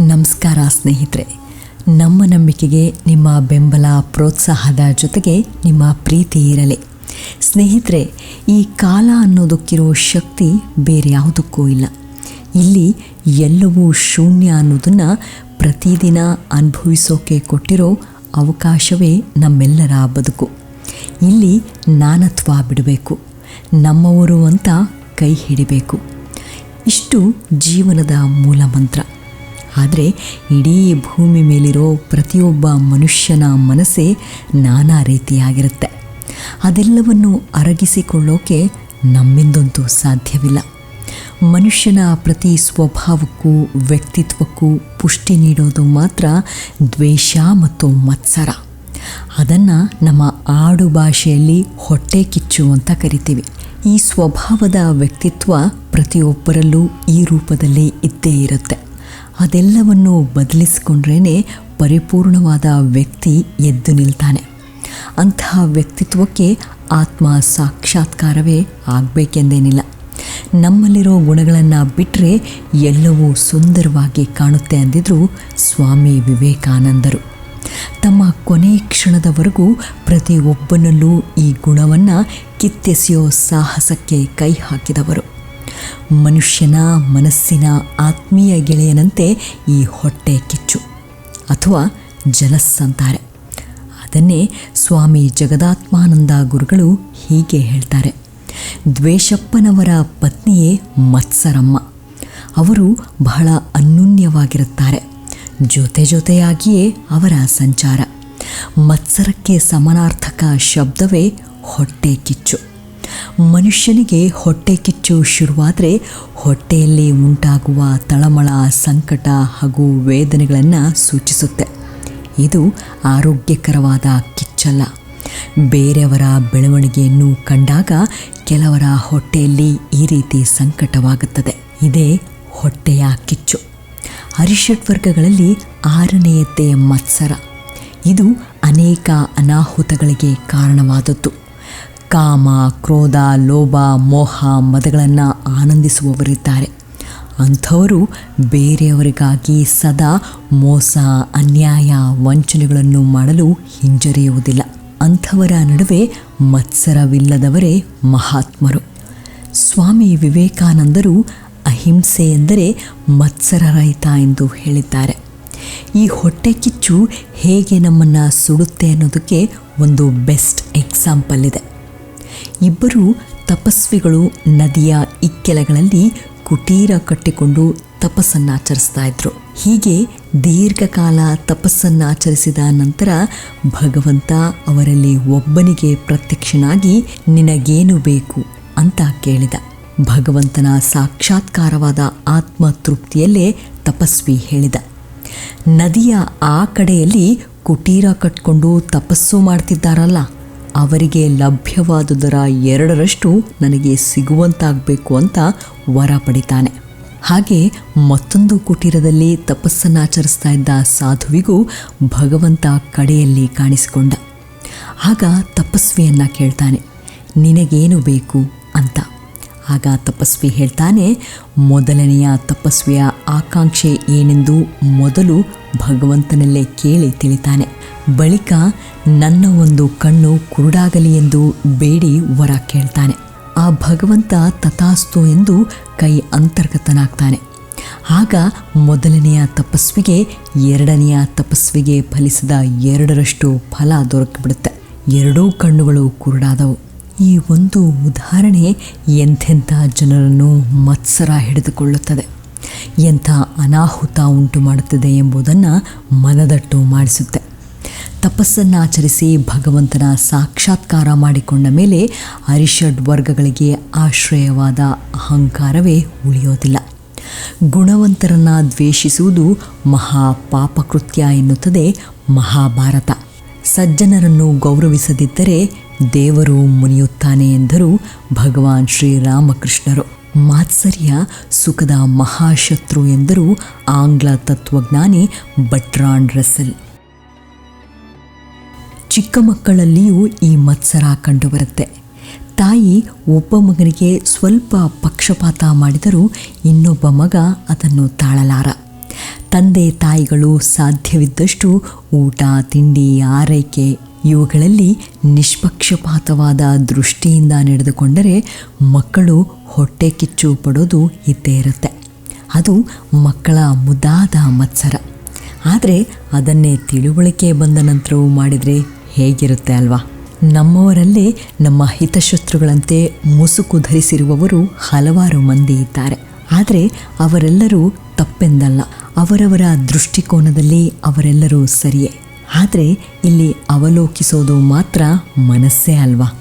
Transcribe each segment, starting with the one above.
ನಮಸ್ಕಾರ ಸ್ನೇಹಿತರೆ. ನಮ್ಮ ನಂಬಿಕೆಗೆ, ನಿಮ್ಮ ಬೆಂಬಲ, ಪ್ರೋತ್ಸಾಹದ ಜೊತೆಗೆ ನಿಮ್ಮ ಪ್ರೀತಿ ಇರಲಿ. ಸ್ನೇಹಿತರೆ, ಈ ಕಾಲ ಅನ್ನೋದಕ್ಕಿರೋ ಶಕ್ತಿ ಬೇರೆ ಯಾವುದಕ್ಕೂ ಇಲ್ಲ. ಇಲ್ಲಿ ಎಲ್ಲವೂ ಶೂನ್ಯ ಅನ್ನೋದನ್ನು ಪ್ರತಿದಿನ ಅನುಭವಿಸೋಕೆ ಕೊಟ್ಟಿರೋ ಅವಕಾಶವೇ ನಮ್ಮೆಲ್ಲರ ಬದುಕು. ಇಲ್ಲಿ ನಾನತ್ವ ಬಿಡಬೇಕು, ನಮ್ಮವರು ಅಂತ ಕೈ ಹಿಡಿಬೇಕು. ಇಷ್ಟು ಜೀವನದ ಮೂಲ ಮಂತ್ರ. ಆದರೆ ಇಡೀ ಭೂಮಿ ಮೇಲಿರೋ ಪ್ರತಿಯೊಬ್ಬ ಮನುಷ್ಯನ ಮನಸ್ಸೇ ನಾನಾ ರೀತಿಯಾಗಿರುತ್ತೆ. ಅದೆಲ್ಲವನ್ನು ಅರಗಿಸಿಕೊಳ್ಳೋಕೆ ನಮ್ಮಿಂದಂತೂ ಸಾಧ್ಯವಿಲ್ಲ. ಮನುಷ್ಯನ ಪ್ರತಿ ಸ್ವಭಾವಕ್ಕೂ, ವ್ಯಕ್ತಿತ್ವಕ್ಕೂ ಪುಷ್ಟಿ ನೀಡೋದು ಮಾತ್ರ ದ್ವೇಷ ಮತ್ತು ಮತ್ಸರ. ಅದನ್ನು ನಮ್ಮ ಆಡು ಭಾಷೆಯಲ್ಲಿ ಹೊಟ್ಟೆ ಕಿಚ್ಚು ಅಂತ ಕರಿತೀವಿ. ಈ ಸ್ವಭಾವದ ವ್ಯಕ್ತಿತ್ವ ಪ್ರತಿಯೊಬ್ಬರಲ್ಲೂ ಈ ರೂಪದಲ್ಲಿ ಇದ್ದೇ ಇರುತ್ತೆ. ಅದೆಲ್ಲವನ್ನು ಬದಲಿಸಿಕೊಂಡ್ರೇ ಪರಿಪೂರ್ಣವಾದ ವ್ಯಕ್ತಿ ಎದ್ದು ನಿಲ್ತಾನೆ. ಅಂತಹ ವ್ಯಕ್ತಿತ್ವಕ್ಕೆ ಆತ್ಮ ಸಾಕ್ಷಾತ್ಕಾರವೇ ಆಗಬೇಕೆಂದೇನಿಲ್ಲ. ನಮ್ಮಲ್ಲಿರೋ ಗುಣಗಳನ್ನು ಬಿಟ್ಟರೆ ಎಲ್ಲವೂ ಸುಂದರವಾಗಿ ಕಾಣುತ್ತೆ ಅಂದಿದ್ರು ಸ್ವಾಮಿ ವಿವೇಕಾನಂದರು. ತಮ್ಮ ಕೊನೆ ಕ್ಷಣದವರೆಗೂ ಪ್ರತಿಯೊಬ್ಬನಲ್ಲೂ ಈ ಗುಣವನ್ನು ಕಿತ್ತೆಸೆಯೋ ಸಾಹಸಕ್ಕೆ ಕೈ ಹಾಕಿದವರು. ಮನುಷ್ಯನ ಮನಸ್ಸಿನ ಆತ್ಮೀಯ ಗೆಳೆಯನಂತೆ ಈ ಹೊಟ್ಟೆ ಕಿಚ್ಚು ಅಥವಾ ಜಲಸ್ ಅಂತಾರೆ. ಅದನ್ನೇ ಸ್ವಾಮಿ ಜಗದಾತ್ಮಾನಂದ ಗುರುಗಳು ಹೀಗೆ ಹೇಳ್ತಾರೆ. ದ್ವೇಷಪ್ಪನವರ ಪತ್ನಿಯೇ ಮತ್ಸರಮ್ಮ. ಅವರು ಬಹಳ ಅನ್ಯೂನ್ಯವಾಗಿರುತ್ತಾರೆ ಜೊತೆ ಜೊತೆಯಾಗಿಯೇ ಅವರ ಸಂಚಾರ. ಮತ್ಸರಕ್ಕೆ ಸಮನಾರ್ಥಕ ಶಬ್ದವೇ ಹೊಟ್ಟೆ ಕಿಚ್ಚು. ಮನುಷ್ಯನಿಗೆ ಹೊಟ್ಟೆ ಕಿಚ್ಚು ಶುರುವಾದರೆ ಹೊಟ್ಟೆಯಲ್ಲಿ ಉಂಟಾಗುವ ತಳಮಳ, ಸಂಕಟ ಹಾಗೂ ವೇದನೆಗಳನ್ನು ಸೂಚಿಸುತ್ತೆ. ಇದು ಆರೋಗ್ಯಕರವಾದ ಕಿಚ್ಚಲ್ಲ. ಬೇರೆಯವರ ಬೆಳವಣಿಗೆಯನ್ನು ಕಂಡಾಗ ಕೆಲವರ ಹೊಟ್ಟೆಯಲ್ಲಿ ಈ ರೀತಿ ಸಂಕಟವಾಗುತ್ತದೆ. ಇದೇ ಹೊಟ್ಟೆಯ ಕಿಚ್ಚು. ಅರಿಷಟ್ ವರ್ಗಗಳಲ್ಲಿ ಆರನೆಯತ್ತೆ ಮತ್ಸರ. ಇದು ಅನೇಕ ಅನಾಹುತಗಳಿಗೆ ಕಾರಣವಾದದ್ದು. ಕಾಮ, ಕ್ರೋಧ, ಲೋಭ, ಮೋಹ, ಮದಗಳನ್ನು ಆನಂದಿಸುವವರಿದ್ದಾರೆ. ಅಂಥವರು ಬೇರೆಯವರಿಗಾಗಿ ಸದಾ ಮೋಸ, ಅನ್ಯಾಯ, ವಂಚನೆಗಳನ್ನು ಮಾಡಲು ಹಿಂಜರಿಯುವುದಿಲ್ಲ. ಅಂಥವರ ನಡುವೆ ಮತ್ಸರವಿಲ್ಲದವರೇ ಮಹಾತ್ಮರು. ಸ್ವಾಮಿ ವಿವೇಕಾನಂದರು ಅಹಿಂಸೆ ಎಂದರೆ ಮತ್ಸರರಹಿತ ಎಂದು ಹೇಳಿದ್ದಾರೆ. ಈ ಹೊಟ್ಟೆ ಕಿಚ್ಚು ಹೇಗೆ ನಮ್ಮನ್ನು ಸುಡುತ್ತೆ ಅನ್ನೋದಕ್ಕೆ ಒಂದು ಬೆಸ್ಟ್ ಎಕ್ಸಾಂಪಲ್ ಇದೆ. ಇಬ್ಬರು ತಪಸ್ವಿಗಳು ನದಿಯ ಇಕ್ಕೆಲಗಳಲ್ಲಿ ಕುಟೀರ ಕಟ್ಟಿಕೊಂಡು ತಪಸ್ಸನ್ನಾಚರಿಸ್ತಾ ಇದ್ರು. ಹೀಗೆ ದೀರ್ಘಕಾಲ ತಪಸ್ಸನ್ನಾಚರಿಸಿದ ನಂತರ ಭಗವಂತ ಅವರಲ್ಲಿ ಒಬ್ಬನಿಗೆ ಪ್ರತ್ಯಕ್ಷನಾಗಿ, ನಿನಗೇನು ಬೇಕು? ಅಂತ ಕೇಳಿದ. ಭಗವಂತನ ಸಾಕ್ಷಾತ್ಕಾರವಾದ ಆತ್ಮ ತೃಪ್ತಿಯಲ್ಲೇ ತಪಸ್ವಿ ಹೇಳಿದ. ನದಿಯ ಆ ಕಡೆಯಲ್ಲಿ ಕುಟೀರ ಕಟ್ಕೊಂಡು ತಪಸ್ಸು ಮಾಡ್ತಿದ್ದಾರಲ್ಲ ಅವರಿಗೆ ಲಭ್ಯವಾದುದರ ಎರಡರಷ್ಟು ನನಗೆ ಸಿಗುವಂತಾಗಬೇಕು ಅಂತ ವರ ಪಡಿತಾನೆ. ಹಾಗೆ ಮತ್ತೊಂದು ಕುಟೀರದಲ್ಲಿ ತಪಸ್ಸನ್ನಾಚರಿಸ್ತಾ ಇದ್ದ ಸಾಧುವಿಗೂ ಭಗವಂತ ಕಡೆಯಲ್ಲಿ ಕಾಣಿಸಿಕೊಂಡ. ಆಗ ತಪಸ್ವಿಯನ್ನು ಕೇಳ್ತಾನೆ, ನಿನಗೇನು ಬೇಕು? ಅಂತ. ಆಗ ತಪಸ್ವಿ ಹೇಳ್ತಾನೆ, ಮೊದಲನೆಯ ತಪಸ್ವಿಯ ಆಕಾಂಕ್ಷೆ ಏನೆಂದು ಮೊದಲು ಭಗವಂತನಲ್ಲೇ ಕೇಳಿ ತಿಳಿತಾನೆ. ಬಳಿಕ ನನ್ನ ಒಂದು ಕಣ್ಣು ಕುರುಡಾಗಲಿ ಎಂದು ಬೇಡಿ ವರ ಕೇಳ್ತಾನೆ. ಆ ಭಗವಂತ ತಥಾಸ್ತು ಎಂದು ಕೈ ಅಂತರ್ಗತನಾಗ್ತಾನೆ. ಆಗ ಮೊದಲನೆಯ ತಪಸ್ವಿಗೆ, ಎರಡನೆಯ ತಪಸ್ವಿಗೆ ಫಲಿಸಿದ ಎರಡರಷ್ಟು ಫಲ ದೊರಕಿಬಿಡುತ್ತೆ. ಎರಡೂ ಕಣ್ಣುಗಳು ಕುರುಡಾದವು. ಈ ಒಂದು ಉದಾಹರಣೆ ಎಂಥೆಂಥ ಜನರನ್ನು ಮತ್ಸರ ಹಿಡಿದುಕೊಳ್ಳುತ್ತದೆ. ಎಂಥ ಅನಾಹುತ ಉಂಟು ಮಾಡುತ್ತದೆ ಎಂಬುದನ್ನು ಮನದಟ್ಟು ಮಾಡಿಸುತ್ತೆ. ತಪಸ್ಸನ್ನು ಆಚರಿಸಿ ಭಗವಂತನ ಸಾಕ್ಷಾತ್ಕಾರ ಮಾಡಿಕೊಂಡ ಮೇಲೆ ಅರಿಷಡ್ ವರ್ಗಗಳಿಗೆ ಆಶ್ರಯವಾದ ಅಹಂಕಾರವೇ ಉಳಿಯೋದಿಲ್ಲ. ಗುಣವಂತರನ್ನು ದ್ವೇಷಿಸುವುದು ಮಹಾ ಪಾಪಕೃತ್ಯ ಎನ್ನುತ್ತದೆ ಮಹಾಭಾರತ. ಸಜ್ಜನರನ್ನು ಗೌರವಿಸದಿದ್ದರೆ ದೇವರು ಮುನಿಯುತ್ತಾನೆ ಎಂದರು ಭಗವಾನ್ ಶ್ರೀರಾಮಕೃಷ್ಣರು. ಮಾತ್ಸರ್ಯ ಸುಖದ ಮಹಾಶತ್ರು ಎಂದರು ಆಂಗ್ಲ ತತ್ವಜ್ಞಾನಿ ಬಟ್ರಾಂಡ್ ರಸೆಲ್ ಚಿಕ್ಕ ಮಕ್ಕಳಲ್ಲಿಯೂ ಈ ಮತ್ಸರ ಕಂಡುಬರುತ್ತೆ. ತಾಯಿ ಒಬ್ಬ ಮಗನಿಗೆ ಸ್ವಲ್ಪ ಪಕ್ಷಪಾತ ಮಾಡಿದರೂ ಇನ್ನೊಬ್ಬ ಮಗ ಅದನ್ನು ತಾಳಲಾರ. ತಂದೆ ತಾಯಿಗಳು ಸಾಧ್ಯವಿದ್ದಷ್ಟು ಊಟ, ತಿಂಡಿ, ಆರೈಕೆ ಇವುಗಳಲ್ಲಿ ನಿಷ್ಪಕ್ಷಪಾತವಾದ ದೃಷ್ಟಿಯಿಂದ ನಡೆದುಕೊಂಡರೆ ಮಕ್ಕಳು ಹೊಟ್ಟೆ ಕಿಚ್ಚು ಪಡೋದು ಇದ್ದೇ ಇರುತ್ತೆ. ಅದು ಮಕ್ಕಳ ಮುದ್ದಾದ ಮತ್ಸರ. ಆದರೆ ಅದನ್ನೇ ತಿಳುವಳಿಕೆ ಬಂದ ನಂತರವೂ ಮಾಡಿದರೆ ಹೇಗಿರುತ್ತೆ ಅಲ್ವಾ? ನಮ್ಮವರಲ್ಲೇ ನಮ್ಮ ಹಿತಶತ್ರುಗಳಂತೆ ಮುಸುಕು ಧರಿಸಿರುವವರು ಹಲವಾರು ಮಂದಿ ಇದ್ದಾರೆ. ಆದರೆ ಅವರೆಲ್ಲರೂ ತಪ್ಪೆಂದಲ್ಲ. ಅವರವರ ದೃಷ್ಟಿಕೋನದಲ್ಲಿ ಅವರೆಲ್ಲರೂ ಸರಿಯೇ. ಆದರೆ ಇಲ್ಲಿ ಅವಲೋಕಿಸೋದು ಮಾತ್ರ ಮನಸ್ಸೇ ಅಲ್ವಾ?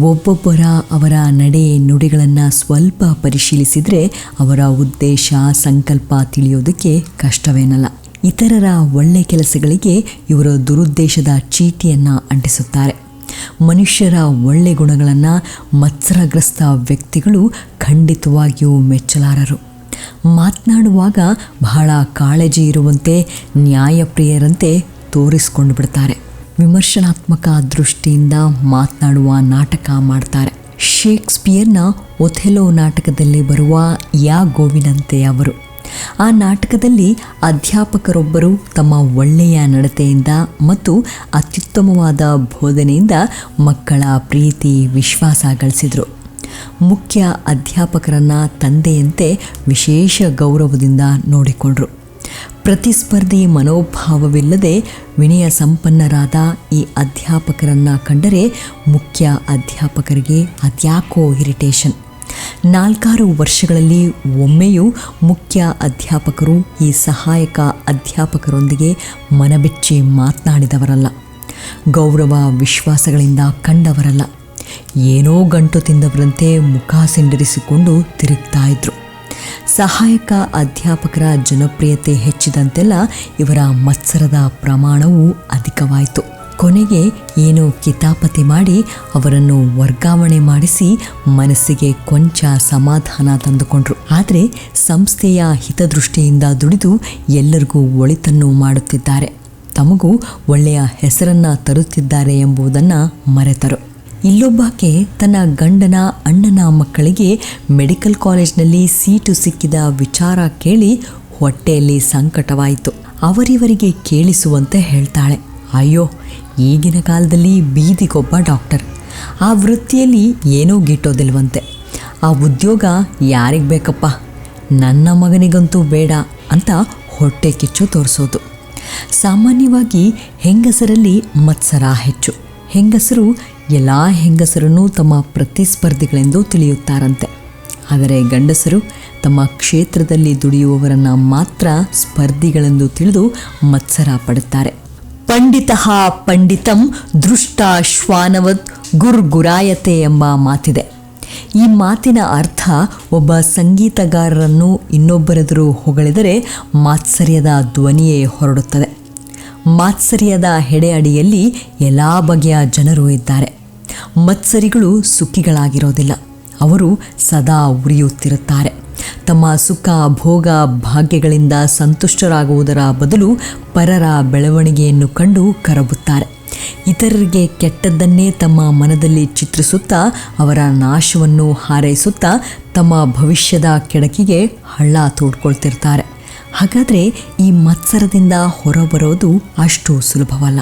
ಒಬ್ಬೊಬ್ಬರ ಅವರ ನಡೆ ನುಡಿಗಳನ್ನು ಸ್ವಲ್ಪ ಪರಿಶೀಲಿಸಿದರೆ ಅವರ ಉದ್ದೇಶ, ಸಂಕಲ್ಪ ತಿಳಿಯೋದಕ್ಕೆ ಕಷ್ಟವೇನಲ್ಲ. ಇತರರ ಒಳ್ಳೆ ಕೆಲಸಗಳಿಗೆ ಇವರು ದುರುದ್ದೇಶದ ಚೀಟಿಯನ್ನು ಅಂಟಿಸುತ್ತಾರೆ. ಮನುಷ್ಯರ ಒಳ್ಳೆ ಗುಣಗಳನ್ನು ಮತ್ಸರಗ್ರಸ್ತ ವ್ಯಕ್ತಿಗಳು ಖಂಡಿತವಾಗಿಯೂ ಮೆಚ್ಚಲಾರರು. ಮಾತನಾಡುವಾಗ ಬಹಳ ಕಾಳಜಿ ಇರುವಂತೆ ನ್ಯಾಯಪ್ರಿಯರಂತೆ ತೋರಿಸ್ಕೊಂಡು ಬಿಡ್ತಾರೆ. ವಿಮರ್ಶನಾತ್ಮಕ ದೃಷ್ಟಿಯಿಂದ ಮಾತನಾಡುವ ನಾಟಕ ಮಾಡ್ತಾರೆ. ಶೇಕ್ಸ್ಪಿಯರ್ನ ಒಥೆಲೋ ನಾಟಕದಲ್ಲಿ ಬರುವ ಯಾ ಗೋವಿನಂತೆ ಅವರು. ಆ ನಾಟಕದಲ್ಲಿ ಅಧ್ಯಾಪಕರೊಬ್ಬರು ತಮ್ಮ ಒಳ್ಳೆಯ ನಡತೆಯಿಂದ ಮತ್ತು ಅತ್ಯುತ್ತಮವಾದ ಬೋಧನೆಯಿಂದ ಮಕ್ಕಳ ಪ್ರೀತಿ, ವಿಶ್ವಾಸ ಗಳಿಸಿದರು. ಮುಖ್ಯ ಅಧ್ಯಾಪಕರನ್ನು ತಂದೆಯಂತೆ ವಿಶೇಷ ಗೌರವದಿಂದ ನೋಡಿಕೊಂಡರು. ಪ್ರತಿಸ್ಪರ್ಧಿ ಮನೋಭಾವವಿಲ್ಲದೆ ವಿನಯ ಸಂಪನ್ನರಾದ ಈ ಅಧ್ಯಾಪಕರನ್ನು ಕಂಡರೆ ಮುಖ್ಯ ಅಧ್ಯಾಪಕರಿಗೆ ಅದ್ಯಾಕೋ ಇರಿಟೇಷನ್. ನಾಲ್ಕಾರು ವರ್ಷಗಳಲ್ಲಿ ಒಮ್ಮೆಯೂ ಮುಖ್ಯ ಅಧ್ಯಾಪಕರು, ಈ ಸಹಾಯಕ ಅಧ್ಯಾಪಕರೊಂದಿಗೆ ಮನಬೆಚ್ಚಿ ಮಾತನಾಡಿದವರಲ್ಲ. ಗೌರವ ವಿಶ್ವಾಸಗಳಿಂದ ಕಂಡವರಲ್ಲ. ಏನೋ ಗಂಟು ತಿಂದವರಂತೆ ಮುಖ ಸಿಂಡರಿಸಿಕೊಂಡು ತಿರುಗ್ತಾ ಇದ್ರು. ಸಹಾಯಕ ಅಧ್ಯಾಪಕರ ಜನಪ್ರಿಯತೆ ಹೆಚ್ಚಿದಂತೆಲ್ಲ ಇವರ ಮತ್ಸರದ ಪ್ರಮಾಣವೂ ಅಧಿಕವಾಯಿತು. ಕೊನೆಗೆ ಏನೋ ಕಿತಾಪತಿ ಮಾಡಿ ಅವರನ್ನು ವರ್ಗಾವಣೆ ಮಾಡಿಸಿ ಮನಸ್ಸಿಗೆ ಕೊಂಚ ಸಮಾಧಾನ ತಂದುಕೊಂಡ್ರು. ಆದರೆ ಸಂಸ್ಥೆಯ ಹಿತದೃಷ್ಟಿಯಿಂದ ದುಡಿದು ಎಲ್ಲರಿಗೂ ಒಳಿತನ್ನು ಮಾಡುತ್ತಿದ್ದಾರೆ. ತಮಗೂ ಒಳ್ಳೆಯ ಹೆಸರನ್ನ ತರುತ್ತಿದ್ದಾರೆ ಎಂಬುದನ್ನು ಮರೆತರು. ಇಲ್ಲೊಬ್ಬಾಕೆ ತನ್ನ ಗಂಡನ, ಅಣ್ಣನ ಮಕ್ಕಳಿಗೆ ಮೆಡಿಕಲ್ ಕಾಲೇಜ್ನಲ್ಲಿ ಸೀಟು ಸಿಕ್ಕಿದ ವಿಚಾರ ಕೇಳಿ ಹೊಟ್ಟೆಯಲ್ಲಿ ಸಂಕಟವಾಯಿತು. ಅವರಿವರಿಗೆ ಕೇಳಿಸುವಂತೆ ಹೇಳ್ತಾಳೆ. ಅಯ್ಯೋ ಈಗಿನ ಕಾಲದಲ್ಲಿ ಬೀದಿಗೊಬ್ಬ ಡಾಕ್ಟರ್. ಆ ವೃತ್ತಿಯಲ್ಲಿ ಏನೂ ಗಿಟ್ಟೋದಿಲ್ವಂತೆ. ಆ ಉದ್ಯೋಗ ಯಾರಿಗೆ ಬೇಕಪ್ಪ? ನನ್ನ ಮಗನಿಗಂತೂ ಬೇಡ ಅಂತ ಹೊಟ್ಟೆ ಕಿಚ್ಚು ತೋರಿಸೋದು. ಸಾಮಾನ್ಯವಾಗಿ ಹೆಂಗಸರಲ್ಲಿ ಮತ್ಸರ ಹೆಚ್ಚು. ಹೆಂಗಸರು ಎಲ್ಲ ಹೆಂಗಸರನ್ನು ತಮ್ಮ ಪ್ರತಿಸ್ಪರ್ಧಿಗಳೆಂದು ತಿಳಿಯುತ್ತಾರಂತೆ. ಆದರೆ ಗಂಡಸರು ತಮ್ಮ ಕ್ಷೇತ್ರದಲ್ಲಿ ದುಡಿಯುವವರನ್ನು ಮಾತ್ರ ಸ್ಪರ್ಧಿಗಳೆಂದು ತಿಳಿದು ಮತ್ಸರ ಪಡುತ್ತಾರೆ. ಪಂಡಿತ ಪಂಡಿತಂ ದೃಷ್ಟ ಶ್ವಾನವತ್ ಗುರ್ಗುರಾಯತೆ ಎಂಬ ಮಾತಿದೆ. ಈ ಮಾತಿನ ಅರ್ಥ ಒಬ್ಬ ಸಂಗೀತಗಾರರನ್ನು ಇನ್ನೊಬ್ಬರೆದುರು ಹೊಗಳಿದರೆ ಮಾತ್ಸರ್ಯದ ಧ್ವನಿಯೇ ಹೊರಡುತ್ತದೆ. ಮಾತ್ಸರ್ಯದ ಹೆಡೆ ಅಡಿಯಲ್ಲಿ ಎಲ್ಲ ಬಗೆಯ ಜನರು ಇದ್ದಾರೆ. ಮತ್ಸರಿಗಳು ಸುಖಿಗಳಾಗಿರೋದಿಲ್ಲ. ಅವರು ಸದಾ ಉರಿಯುತ್ತಿರುತ್ತಾರೆ. ತಮ್ಮ ಸುಖ, ಭೋಗ, ಭಾಗ್ಯಗಳಿಂದ ಸಂತುಷ್ಟರಾಗುವುದರ ಬದಲು ಪರರ ಬೆಳವಣಿಗೆಯನ್ನು ಕಂಡು ಕರಬುತ್ತಾರೆ ಇತರರಿಗೆ ಕೆಟ್ಟದ್ದನ್ನೇ ತಮ್ಮ ಮನದಲ್ಲಿ ಚಿತ್ರಿಸುತ್ತಾ, ಅವರ ನಾಶವನ್ನು ಹಾರೈಸುತ್ತಾ, ತಮ್ಮ ಭವಿಷ್ಯದ ಕೆಡಕಿಗೆ ಹಳ್ಳ ತೋಡ್ಕೊಳ್ತಿರ್ತಾರೆ. ಹಾಗಾದರೆ ಈ ಮತ್ಸರದಿಂದ ಹೊರಬರೋದು ಅಷ್ಟು ಸುಲಭವಲ್ಲ.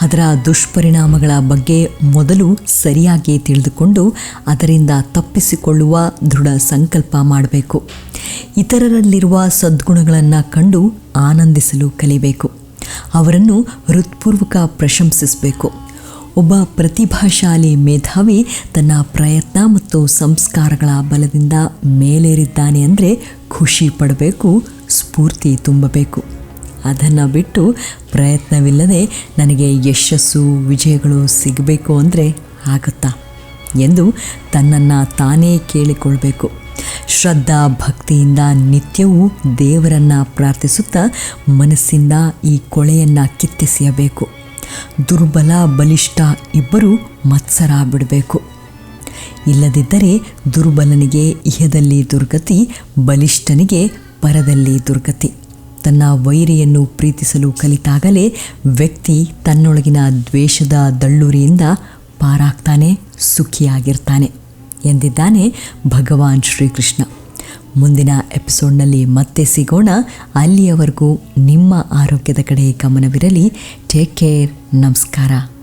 ಅದರ ದುಷ್ಪರಿಣಾಮಗಳ ಬಗ್ಗೆ ಮೊದಲು ಸರಿಯಾಗಿ ತಿಳಿದುಕೊಂಡು ಅದರಿಂದ ತಪ್ಪಿಸಿಕೊಳ್ಳುವ ದೃಢ ಸಂಕಲ್ಪ ಮಾಡಬೇಕು. ಇತರರಲ್ಲಿರುವ ಸದ್ಗುಣಗಳನ್ನು ಕಂಡು ಆನಂದಿಸಲು ಕಲಿಬೇಕು. ಅವರನ್ನು ಹೃತ್ಪೂರ್ವಕ ಪ್ರಶಂಸಿಸಬೇಕು. ಒಬ್ಬ ಪ್ರತಿಭಾಶಾಲಿ ಮೇಧಾವಿ ತನ್ನ ಪ್ರಯತ್ನ ಮತ್ತು ಸಂಸ್ಕಾರಗಳ ಬಲದಿಂದ ಮೇಲೇರಿದ್ದಾನೆ ಅಂದರೆ ಖುಷಿ ಪಡಬೇಕು, ಸ್ಫೂರ್ತಿ ತುಂಬಬೇಕು. ಅದನ್ನು ಬಿಟ್ಟು ಪ್ರಯತ್ನವಿಲ್ಲದೆ ನನಗೆ ಯಶಸ್ಸು, ವಿಜಯಗಳು ಸಿಗಬೇಕು ಅಂದರೆ ಆಗುತ್ತಾ ಎಂದು ತನ್ನನ್ನು ತಾನೇ ಕೇಳಿಕೊಳ್ಬೇಕು. ಶ್ರದ್ಧಾ ಭಕ್ತಿಯಿಂದ ನಿತ್ಯವೂ ದೇವರನ್ನು ಪ್ರಾರ್ಥಿಸುತ್ತಾ ಮನಸ್ಸಿಂದ ಈ ಕೊಳೆಯನ್ನು ಕಿತ್ತೆಸೆಯಬೇಕು. ದುರ್ಬಲ, ಬಲಿಷ್ಠ ಇಬ್ಬರೂ ಮತ್ಸರ ಬಿಡಬೇಕು ಇಲ್ಲದಿದ್ದರೆ ದುರ್ಬಲನಿಗೆ ಇಹದಲ್ಲಿ ದುರ್ಗತಿ, ಬಲಿಷ್ಠನಿಗೆ ಪರದಲ್ಲಿ ದುರ್ಗತಿ. ತನ್ನ ವೈರಿಯನ್ನು ಪ್ರೀತಿಸಲು ಕಲಿತಾಗಲೇ ವ್ಯಕ್ತಿ ತನ್ನೊಳಗಿನ ದ್ವೇಷದ ದಳ್ಳುರಿಯಿಂದ ಪಾರಾಗ್ತಾನೆ, ಸುಖಿಯಾಗಿರ್ತಾನೆ ಎಂದಿದ್ದಾನೆ ಭಗವಾನ್ ಶ್ರೀಕೃಷ್ಣ. ಮುಂದಿನ ಎಪಿಸೋಡ್ನಲ್ಲಿ ಮತ್ತೆ ಸಿಗೋಣ. ಅಲ್ಲಿಯವರೆಗೂ ನಿಮ್ಮ ಆರೋಗ್ಯದ ಕಡೆ ಗಮನವಿರಲಿ. Take care. ನಮಸ್ಕಾರ.